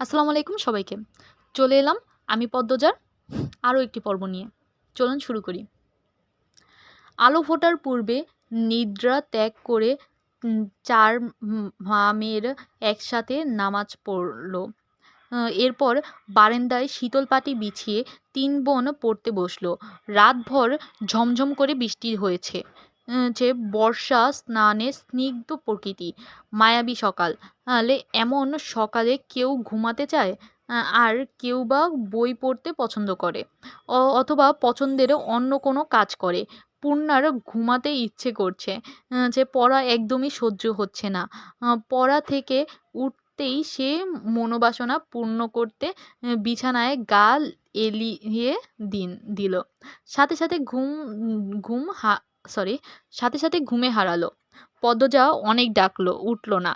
আসসালামু আলাইকুম সবাইকে। চলে এলাম আমি পদ্মজার আরও একটি পর্ব নিয়ে। চলুন শুরু করি। আলো ফোটার পূর্বে নিদ্রা ত্যাগ করে চার মামের একসাথে নামাজ পড়ল। এরপর বারান্দায় শীতল পাটি বিছিয়ে তিন বোন পড়তে বসল। রাতভর ঝমঝম করে বৃষ্টি হয়েছে। যে বর্ষা, স্নানে স্নিগ্ধ প্রকৃতি, মায়াবী সকাল। তাহলে এমন সকালে কেউ ঘুমাতে চায়? আর কেউ বা বই পড়তে পছন্দ করে? অথবা পছন্দের অন্য কোনো কাজ করে? পূর্ণার ঘুমাতে ইচ্ছে করছে যে পড়া একদমই সহ্য হচ্ছে না। পড়া থেকে উঠতেই সে মনোবাসনা পূর্ণ করতে বিছানায় গা এলিয়ে দিন, দিল। সাথে সাথে ঘুম ঘুম হা সরি সাথে সাথে ঘুমে হারালো। পদ্মজা অনেক ডাকলো, উঠল না।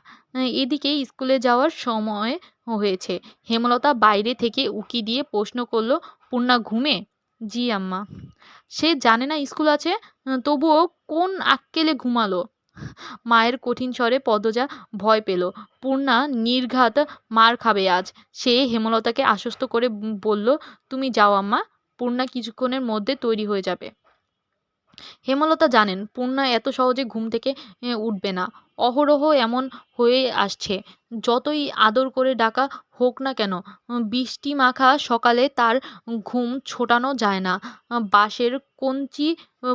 এদিকে স্কুলে যাওয়ার সময় হয়েছে। হেমলতা বাইরে থেকে উকি দিয়ে প্রশ্ন করল, পূর্ণা ঘুমে? জি আম্মা। সে জানে না স্কুল আছে, তবুও কোন আক্কেলে ঘুমালো? মায়ের কঠিন স্বরে পদ্মজা ভয় পেল। পূর্ণা, নির্ঘাত মার খাবে আজ। সে হেমলতাকে আশ্বস্ত করে বলল, তুমি যাও আম্মা। পূর্ণা কিছুক্ষণের মধ্যে তৈরি হয়ে যাবে। হেমলতা জানেন পূর্ণা এত সহজে ঘুম থেকে উঠবে না। অহরহ এমন হয়ে আসছে, যতই আদর করে ডাকা হোক না কেন, বৃষ্টি মাখা সকালে তার ঘুম ছোটানো যায় না। বাঁশের কঞ্চি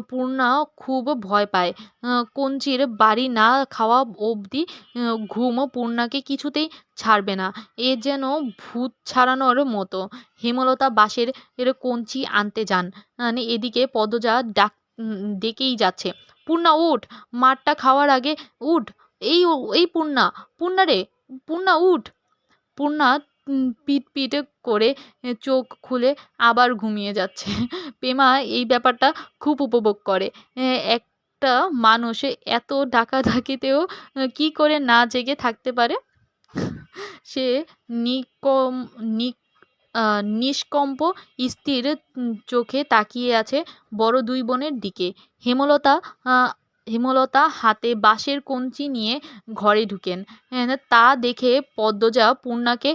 পূর্ণা খুব ভয় পায়। কঞ্চির বাড়ি না খাওয়া অবধি ঘুম পূর্ণাকে কিছুতেই ছাড়বে না। এ যেন ভূত ছাড়ানোর মতো। হেমলতা বাঁশের এর কঞ্চি আনতে যান। এদিকে পদজা ডাক ডেকেই যাচ্ছে। পূর্ণা উঠ। মারটা খাওয়ার আগে উঠ। এই এই পূর্ণা। পূর্ণা রে পূর্ণা উঠ। পূর্ণা পিট পিট করে চোখ খুলে আবার ঘুমিয়ে যাচ্ছে। পেমা এই ব্যাপারটা খুব উপভোগ করে। একটা মানুষ এত ডাকাডাকিতেও আহ, কি করে না জেগে থাকতে পারে? সে নিকম নিক নিষ্কম্প স্থির চোখে তাকিয়ে আছে বড় দুই বোনের দিকে। হেমলতা হেমলতা হাতে বাঁশের কঞ্চি নিয়ে ঘরে ঢুকেন। তা দেখে পদ্মজা পূর্ণাকে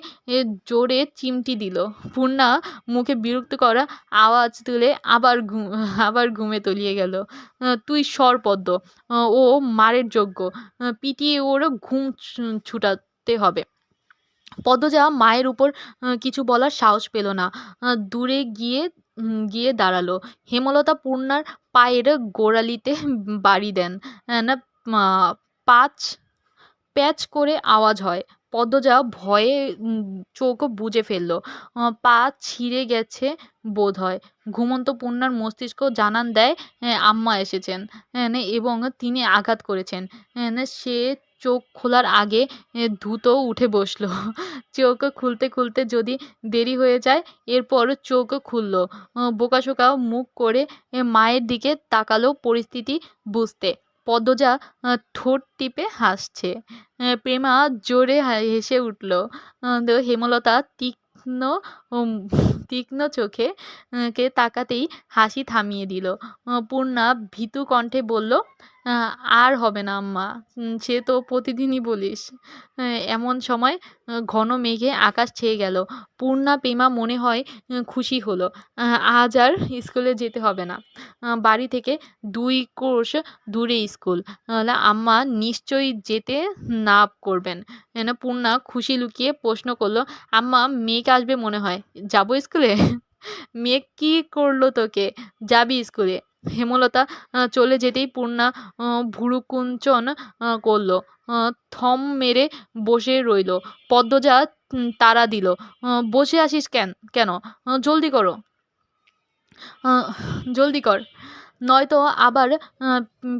জোরে চিমটি দিল। পূর্ণা মুখে বিরক্ত করা আওয়াজ তুলে আবার আবার ঘুমে তলিয়ে গেল। তুই সর পদ্ম, ও মারের যোগ্য পিটিয়ে ওর ঘুম ছুটাতে হবে। পদ্মজা মায়ের উপর কিছু বলার সাহস পেল না। দূরে গিয়ে গিয়ে দাঁড়াল। হেমলতা পূর্ণার পায়ের গোড়ালিতে বাড়ি দেন। না পাঁচ, প্যাচ করে আওয়াজ হয়। পদ্মজা ভয়ে চোখ বুজে ফেলল। পা ছিঁড়ে গেছে বোধ হয়। ঘুমন্ত পূর্ণার মস্তিষ্ক জানান দেয় আম্মা এসেছেন। এবং তিনি আঘাত করেছেন। সে চোখ খোলার আগে দ্রুত উঠে বসল। চোখ খুলতে খুলতে যদি দেরি হয়ে যায় এরপর চোখ খুললো। বোকাশোকা মুখ করে মায়ের দিকে তাকালো পরিস্থিতি বুঝতে। পদ্মজা ঠোঁট টিপে হাসছে। প্রেমা জোরে হেসে উঠল। হেমলতা তীক্ষ্ণ তীক্ষ্ণ চোখে কে তাকাতেই হাসি থামিয়ে দিল। পূর্ণা ভীতু কণ্ঠে বলল আর হবে না, আম্মা। সে তো প্রতিদিনই বলিস। এমন সময় ঘন মেঘে আকাশ ছেয়ে গেল। পূর্ণা পেমা মনে হয় খুশি হলো। আজ আর স্কুলে যেতে হবে না। বাড়ি থেকে দুই কোষ দূরে স্কুল। আম্মা নিশ্চয়ই যেতে না করবেন। পূর্ণা খুশি লুকিয়ে প্রশ্ন করল, আম্মা, মেঘ আসবে মনে হয়। যাব স্কুলে? মেঘ কি করল তোকে? যাবি স্কুলে? হেমলতা চলে যেতেই পূর্ণা ভুরুকুঞ্চন করল। থম মেরে বসে রইল। পদ্মজা তারা দিল। বসে আসিস কেন কেন? জলদি করো। জলদি কর। নয়তো আবার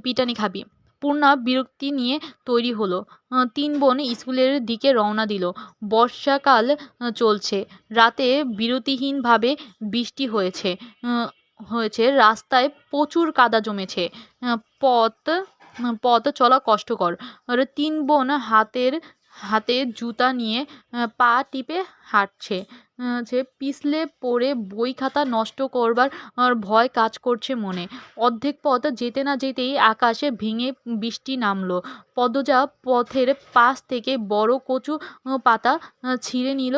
পিটানি খাবি। পূর্ণা বিরক্তি নিয়ে তৈরি হলো। তিন বোন স্কুলের দিকে রওনা দিল। বর্ষাকাল চলছে। রাতে বিরতিহীনভাবে বৃষ্টি হয়েছে। হয়েছে, রাস্তায় প্রচুর কাদা জমেছে। পথ পথ চলা কষ্টকর। তিন বোন হাতের, হাতে জুতা নিয়ে পা টিপে হাঁটছে। যে পিছলে পড়ে বই খাতা নষ্ট করবার ভয় কাজ করছে মনে। অর্ধেক পথ যেতে না যেতেই আকাশে ভেঙে বৃষ্টি নামলো। পদজা পথের পাশ থেকে বড় কচু পাতা ছিঁড়ে নিল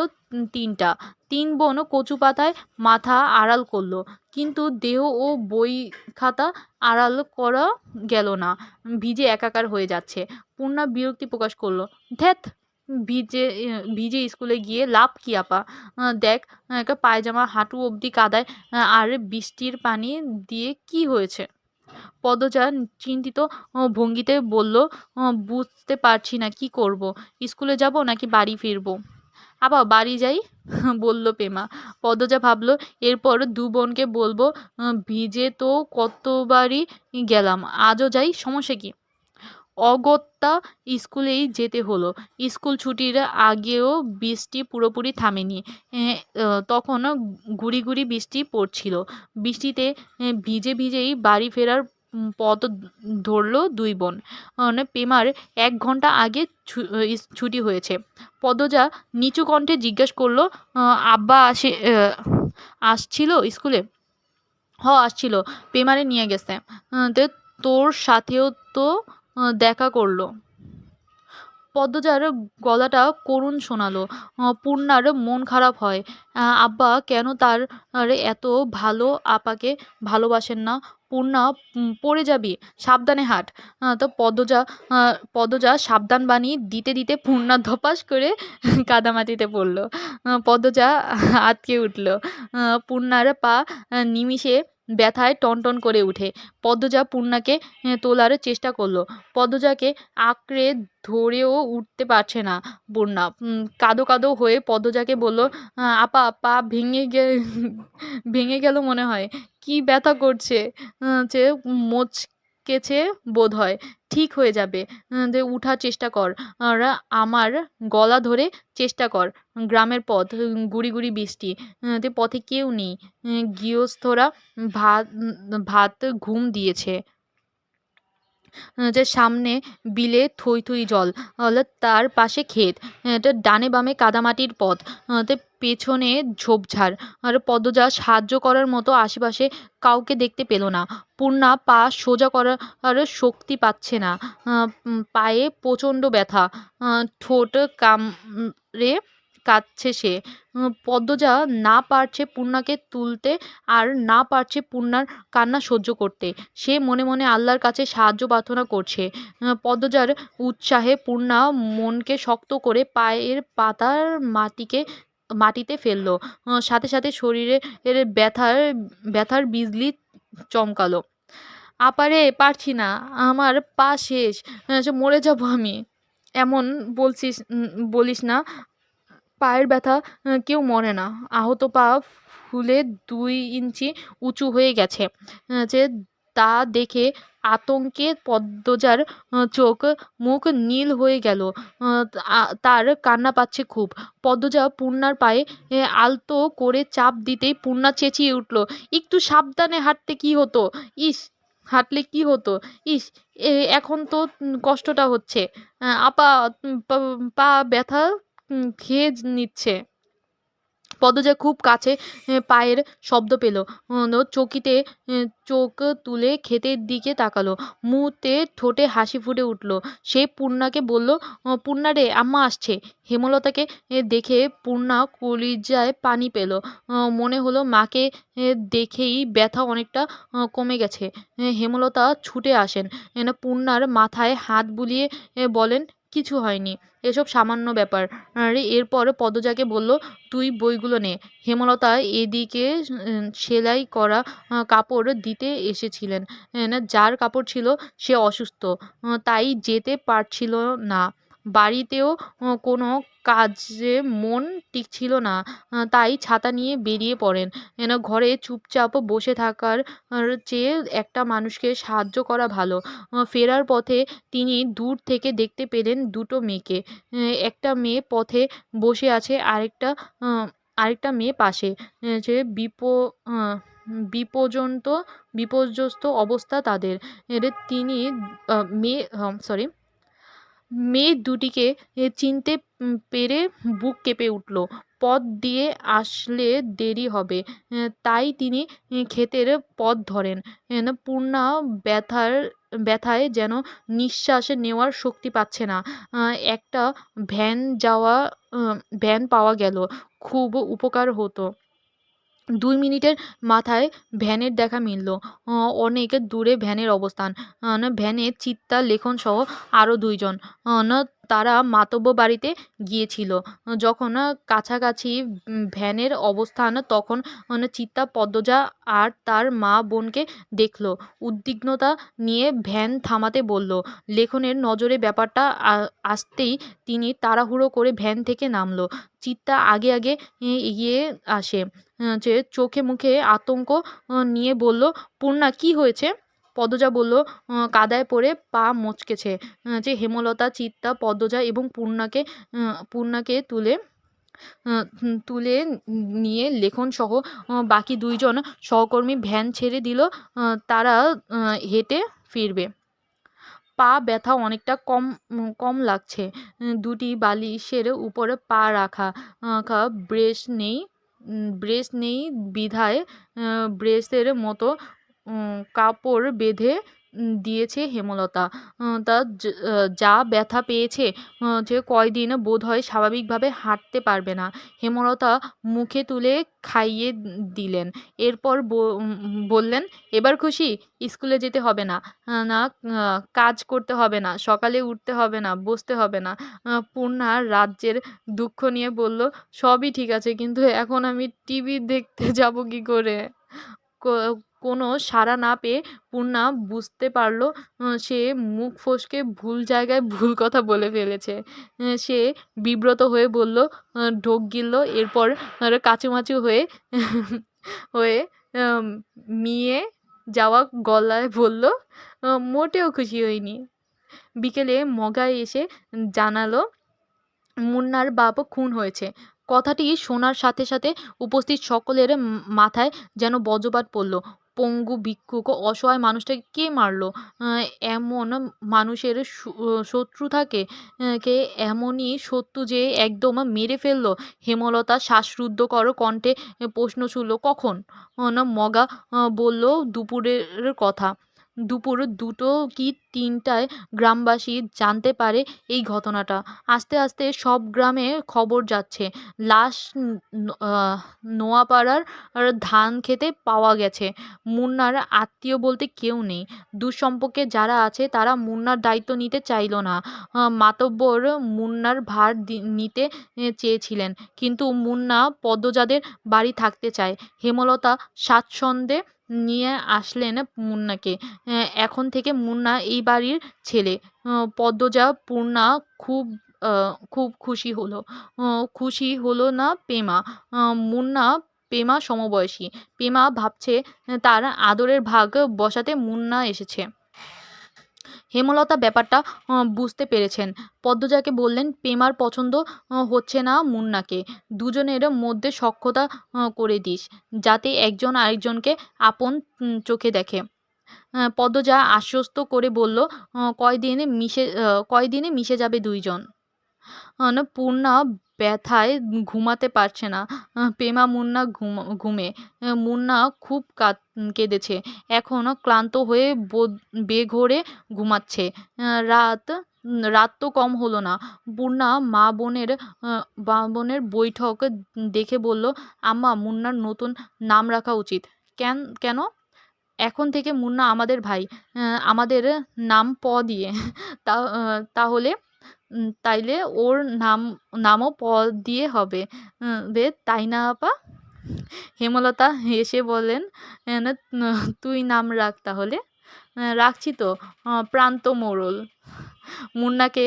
তিনটা। তিন বোন কচু পাতায় মাথা আড়াল করল। কিন্তু দেহ ও বই খাতা আড়াল করা গেল না। ভিজে একাকার হয়ে যাচ্ছে। পূর্ণা বিরক্তি প্রকাশ করল ধ্যাত ভিজে ভিজে স্কুলে গিয়ে লাভ কি আপা? দেখ, একটা পায়জামা হাঁটু অবধি কাদায় আর বৃষ্টির পানি দিয়ে কি হয়েছে? পদজা চিন্তিত ভঙ্গিতে বলল বুঝতে পারছি না কি করব। স্কুলে যাব নাকি বাড়ি ফিরবো? আবা বাড়ি যাই, বলল পেমা। পদজা ভাবল, এরপর দু বোনকে বলব ভিজে তো কতবারই গেলাম, আজও যাই, সমস্যা কি? অগত্যা স্কুলেই যেতে হলো। স্কুল ছুটির আগেও বৃষ্টি পুরোপুরি থামেনি। তখনও গুড়ি গুড়ি বৃষ্টি পড়ছিল। বৃষ্টিতে ভিজে ভিজেই বাড়ি ফেরার পথ ধরলো দুই বোন। পেমার এক ঘণ্টা আগে ছুটি হয়েছে। পদজা নিচু কণ্ঠে জিজ্ঞেস করল আব্বা আসে আসছিল স্কুলে? হ, আসছিল। পেমারে নিয়ে গেছে। তোর সাথেও তো দেখা করল। পদ্মজার গলাটা করুণ শোনালো। পূর্ণার মন খারাপ হয়। আব্বা, কেন তার এত ভালো আপাকে ভালোবাসেন না? পূর্ণা পড়ে যাবি, সাবধানে হাট। তো পদ্মজা পদ্মজা সাবধান বাণী দিতে দিতে পূর্ণা ধপাস করে কাদামাটিতে পড়ল। পদ্মজা আটকে উঠল। পূর্ণার পা নিমিষে ব্যথায় টনটন করে উঠে। পদ্মজা পূর্ণাকে তোলার চেষ্টা করল। পদ্মজাকে আঁকড়ে ধরেও উঠতে পারছে না পূর্ণা। কাদো কাদো হয়ে পদ্মজাকে বলল আপা, পা ভেঙে গে, ভেঙে গেল মনে হয়। কি ব্যথা করছে? যে মোচকেছে বোধ হয় ঠিক হয়ে যাবে। উঠার চেষ্টা কর। আর আমার গলা ধরে চেষ্টা কর। গ্রামের পথ গুড়ি গুড়ি বৃষ্টি। পথে কেউ নেই। গৃহস্থরা ভাত ভাত ঘুম দিয়েছে। যে সামনে বিলে থই থই জল তার পাশে ক্ষেত ডানে বামে কাদামাটির পথ পেছনে ঝোপঝাড়, আর পদ্মজা সাহায্য করার মতো আশেপাশে কাউকে দেখতে পেল না। পূর্ণা পা সোজা করার শক্তি পাচ্ছে না। পায়ে প্রচণ্ড ব্যথা ঠোঁট কামড়ে কাঁদছে সে। পদ্মজা না পারছে পূর্ণাকে তুলতে আর না পারছে পূর্ণার কান্না সহ্য করতে। সে মনে মনে আল্লাহর কাছে সাহায্য প্রার্থনা করছে। পদ্মজার উৎসাহে পূর্ণা মনকে শক্ত করে পায়ের পাতার মাটিকে, মাটিতে ফেলল। সাথে সাথে শরীরে এর ব্যথার ব্যথার বিজলি চমকালো। আপারে পারছি না, আমার পা শেষ মরে যাব আমি। এমন বলছিস বলিস না পায়ের ব্যথা কেউ মরে না। আহত পা ফুলে দুই ইঞ্চি উঁচু হয়ে গেছে যে তা দেখে আতঙ্কে পদ্মজার চোখ মুখ নীল হয়ে গেল। তার কান্না পাচ্ছে খুব। পদ্মজা পূর্ণার পায়ে আলতো করে চাপ দিতেই পূর্ণা চেঁচিয়ে উঠল, একটু সাবধানে হাঁটতে কি হতো? ইস, হাঁটলে কি হতো? ইস এখন তো কষ্টটা হচ্ছে। আপা পা ব্যথা খেয়ে নিচ্ছে। পদজা খুব কাছে পায়ের শব্দ পেল। চকিতে চোখ তুলে ক্ষেতের দিকে তাকালো। মুহূর্তে ঠোঁটে হাসি ফুটে উঠল। সে পূর্ণাকে বলল পূর্ণা রে, আম্মা আসছে। হেমলতাকে দেখে পূর্ণা কলিজায় পানি পেল। মনে হলো মাকে দেখেই ব্যথা অনেকটা কমে গেছে। হেমলতা ছুটে আসেন। পূর্ণার মাথায় হাত বুলিয়ে বলেন কিছু হয়নি। এসব সামান্য ব্যাপার। এরপর পদজাকে বলল, তুই বইগুলো নে। হেমলতা এদিকে সেলাই করা কাপড় দিতে এসেছিলেন। যার কাপড় ছিল সে অসুস্থ। তাই যেতে পারছিল না। বাড়িতেও কোনো কাজে মন টিকছিল না। তাই ছাতা নিয়ে বেরিয়ে পড়েন। ঘরে চুপচাপ বসে থাকার চেয়ে একটা মানুষকে সাহায্য করা ভালো। ফেরার পথে তিনি দূর থেকে দেখতে পেলেন দুটো মেয়েকে। একটা মেয়ে পথে বসে আছে, আরেকটা আরেকটা মেয়ে পাশে। যে বিপ বিপর্যন্ত, বিপর্যস্ত অবস্থা তাদের। তিনি মেয়ে সরি মেয়ে দুটিকে চিনতে পেরে বুক কেঁপে উঠল। পথ দিয়ে আসলে দেরি হবে, তাই তিনি ক্ষেতের পথ ধরেন। পূর্ণা ব্যথার, ব্যথায় যেন নিঃশ্বাস নেওয়ার শক্তি পাচ্ছে না। একটা ভ্যান যাওয়া, ভ্যান পাওয়া গেল। খুব উপকার হতো। দুই মিনিটের মাথায় ভ্যানের দেখা মিলল। অনেক দূরে ভ্যানের অবস্থান। ভ্যানের চিত্তা লেখন সহ আরও দুইজন তারা মাতব্য বাড়িতে গিয়েছিল। যখন কাছাকাছি ভ্যানের অবস্থান, তখন চিত্তা পদ্মজা আর তার মা বোনকে দেখল। উদ্বিগ্নতা নিয়ে ভ্যান থামাতে বলল, লেখনের নজরে ব্যাপারটা আসতেই তিনি তাড়াহুড়ো করে ভ্যান থেকে নামলো। চিত্তা আগে আগে এগিয়ে আসে। যে চোখে মুখে আতঙ্ক নিয়ে বলল, পূর্ণা, কি হয়েছে? পদ্মজা বলল কাদায় পড়ে পা মচকেছে যে হেমলতা, চিত্তা, পদ্মজা এবং পূর্ণাকে পূর্ণাকে তুলে তুলে নিয়ে লেখনসহ বাকি দুইজন সহকর্মী ভ্যান ছেড়ে দিল তারা হেঁটে ফিরবে। পা ব্যথা অনেকটা কম কম লাগছে দুটি বালিশের উপরে পা রাখা ব্রেস নেই ব্রেস নেই, বিধায় ব্রেসের মতো কাপড় বেঁধে দিয়েছে হেমলতা। তা যা ব্যথা পেয়েছে যে কয়দিন বোধ হয় স্বাভাবিকভাবে হাঁটতে পারবে না, হেমলতা মুখে তুলে খাইয়ে দিলেন। এরপর বললেন, এবার খুশি, স্কুলে যেতে হবে না না কাজ করতে হবে না, সকালে উঠতে হবে না, বসতে হবে না। পূর্ণা রাজ্যের দুঃখ নিয়ে বলল, সবই ঠিক আছে, কিন্তু এখন আমি টিভি দেখতে যাব কি করে? কোনো সাড়া না পেয়ে পূর্ণা বুঝতে পারল সে মুখ ফসকে ভুল জায়গায় ভুল কথা বলে ফেলেছে। সে বিব্রত হয়ে বলল ঢোক গিলল। এরপর কাচুমাচু হয়ে হয়ে মিয়ে যাওয়া গলায় বলল মোটেও খুশি হইনি। বিকেলে মগায় এসে জানালো, মুন্নার বাপ খুন হয়েছে। কথাটি শোনার সাথে সাথে উপস্থিত সকলের মাথায় যেন বজ্রপাত পড়ল। পঙ্গু ভিক্ষুক অসহায় মানুষটাকে কে মারলো? এমন মানুষের শত্রু থাকে কে? এমনই শত্রু যে একদম মেরে ফেলল। হেমলতা শ্বাসরুদ্ধ শ্বাসরুদ্ধকর কণ্ঠে প্রশ্ন ছুড়ল, কখন? মগা বলল, দুপুরের কথা। দুপুর দুটো কি তিনটায় গ্রামবাসী জানতে পারে এই ঘটনাটা। আস্তে আস্তে সব গ্রামে খবর যাচ্ছে। লাশ নোয়াপাড়ার ধান খেতে পাওয়া গেছে। মুন্নার আত্মীয় বলতে কেউ নেই। দুঃসম্পর্কে যারা আছে তারা মুন্নার দায়িত্ব নিতে চাইল না। মাতব্বর মুন্নার ভার নিতে চেয়েছিলেন। কিন্তু মুন্না পদ্মজাদের বাড়ি থাকতে চায়। হেমলতা স্বাচ্ছন্দ্যে নিয়ে আসলেন মুন্নাকে। এখন থেকে মুন্না এই বাড়ির ছেলে। পদ্মজা পূর্ণা খুব খুব খুশি হলো। খুশি হলো না পেমা? মুন্না পেমা সমবয়সী। পেমা ভাবছে তার আদরের ভাগ বসাতে মুন্না এসেছে। হেমলতা ব্যাপারটা বুঝতে পেরেছেন। পদ্মজাকে বললেন পেমার পছন্দ হচ্ছে না মুন্নাকে। দুজনের মধ্যে সক্ষতা করে দিস, যাতে একজন আরেকজনকে আপন চোখে দেখে। পদ্মজা আশ্বস্ত করে বলল কয়দিনে মিশে কয়দিনে মিশে যাবে দুইজন? পূর্ণা ব্যথায় ঘুমাতে পারছে না। পেমা মুন্না ঘুম, ঘুমে। মুন্না খুব কাঁদ, কেঁদেছে। এখন ক্লান্ত হয়ে বেঘোরে ঘুমাচ্ছে। রাত রাত তো কম হলো না। পূর্ণা মা বোনের মা বোনের বৈঠক দেখে বলল, আম্মা, মুন্নার নতুন নাম রাখা উচিত। কেন কেন? এখন থেকে মুন্না আমাদের ভাই। আমাদের নাম প দিয়ে। তা তাহলে তাইলে ওর নাম, নামও প দিয়ে হবে। বে, তাই না, আপা? হেমলতা হেসে বলেন তুই নাম রাখ তাহলে। রাখছি তো প্রান্ত মোড়ল। মুন্নাকে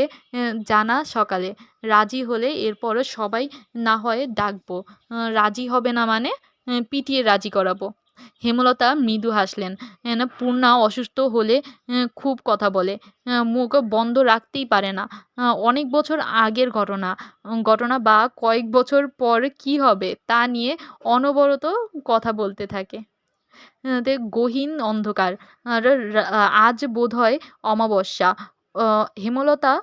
জানা সকালে, রাজি হলে এরপরও সবাই না হয় ডাকবো। রাজি হবে না মানে? পিটিয়ে রাজি করাবো। হেমলতা মৃদু হাসলেন। পূর্ণা অসুস্থ হলে খুব কথা বলে। মুখ বন্ধ রাখতেই পারে না। অনেক বছর আগের ঘটনা। ঘটনা বা কয়েক বছর পর কি হবে তা নিয়ে অনবরত কথা বলতে থাকে। গহীন অন্ধকার। আজ বোধ হয় অমাবস্যা হেমলতা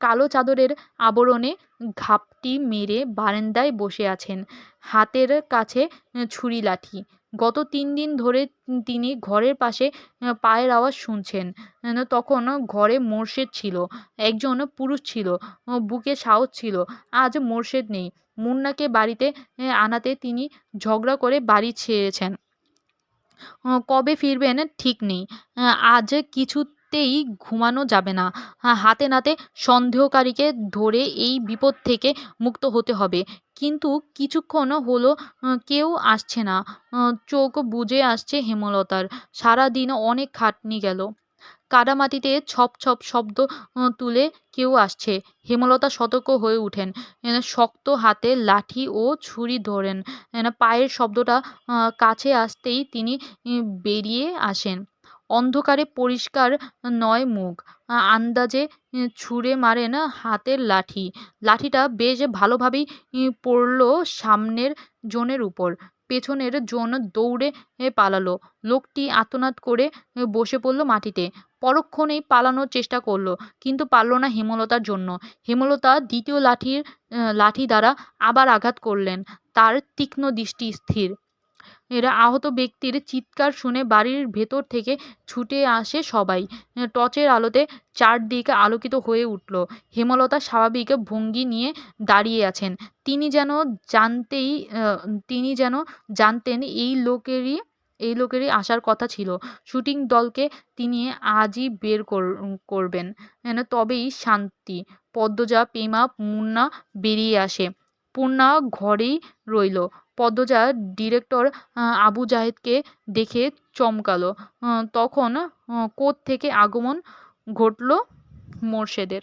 কালো চাদরের আবরণে ঘাপটি মেরে বারান্দায় বসে আছেন। হাতের কাছে ছুরি লাঠি গত তিন দিন ধরে তিনি ঘরের পাশে পায়ের আওয়াজ শুনছেন। তখন ঘরে মোর্শেদ ছিল। একজন পুরুষ ছিল। বুকে সাহস ছিল। আজ মোর্শেদ নেই। মুন্নাকে বাড়িতে আনাতে তিনি ঝগড়া করে বাড়ি ছেড়েছেন। কবে ফিরবেন ঠিক নেই। আজ আজ কিছুতেই ঘুমানো যাবে না। হাতে নাতে সন্দেহকারীকে ধরে এই বিপদ থেকে মুক্ত হতে হবে। কিন্তু কিছুক্ষণ হলো কেউ আসছে না। চোখ বুজে আসছে হেমলতার। সারাদিন অনেক খাটনি গেল। কাদামাটিতে ছপ ছপ শব্দ তুলে কেউ আসছে। হেমলতা সতর্ক হয়ে উঠেন। শক্ত হাতে লাঠি ও ছুরি ধরেন। পায়ের শব্দটা কাছে আসতেই তিনি বেরিয়ে আসেন। অন্ধকারে পরিষ্কার নয় মুখ। আন্দাজে ছুঁড়ে মারেন হাতের লাঠি। লাঠিটা বেশ ভালোভাবেই পড়ল সামনের জনের উপর। পেছনের জন দৌড়ে পালালো। লোকটি আর্তনাদ করে বসে পড়ল মাটিতে। পরক্ষণেই পালানোর চেষ্টা করল, কিন্তু পারল না হেমলতার জন্য। হেমলতা দ্বিতীয় লাঠির লাঠি দ্বারা আবার আঘাত করলেন। তার তীক্ষ্ণ দৃষ্টি স্থির। এরা আহত ব্যক্তির চিৎকার শুনে বাড়ির ভেতর থেকে ছুটে আসে সবাই। টর্চের আলোতে চারদিক আলোকিত হয়ে উঠল। হেমলতা স্বাভাবিক ভঙ্গি নিয়ে দাঁড়িয়ে আছেন। তিনি যেন জানতেই তিনি যেন জানতেন এই লোকেরই এই লোকেরই আসার কথা ছিল। শুটিং দলকে তিনি আজই বের কর- করবেন। তবেই শান্তি। পদ্মজা, পেমা, মুন্না বেরিয়ে আসে। পূর্ণা ঘরেই রইল। পদ্মজা ডিরেক্টর আবু জাহেদকে দেখে চমকালো। তখন কোথ থেকে আগমন ঘটল মোর্শেদের?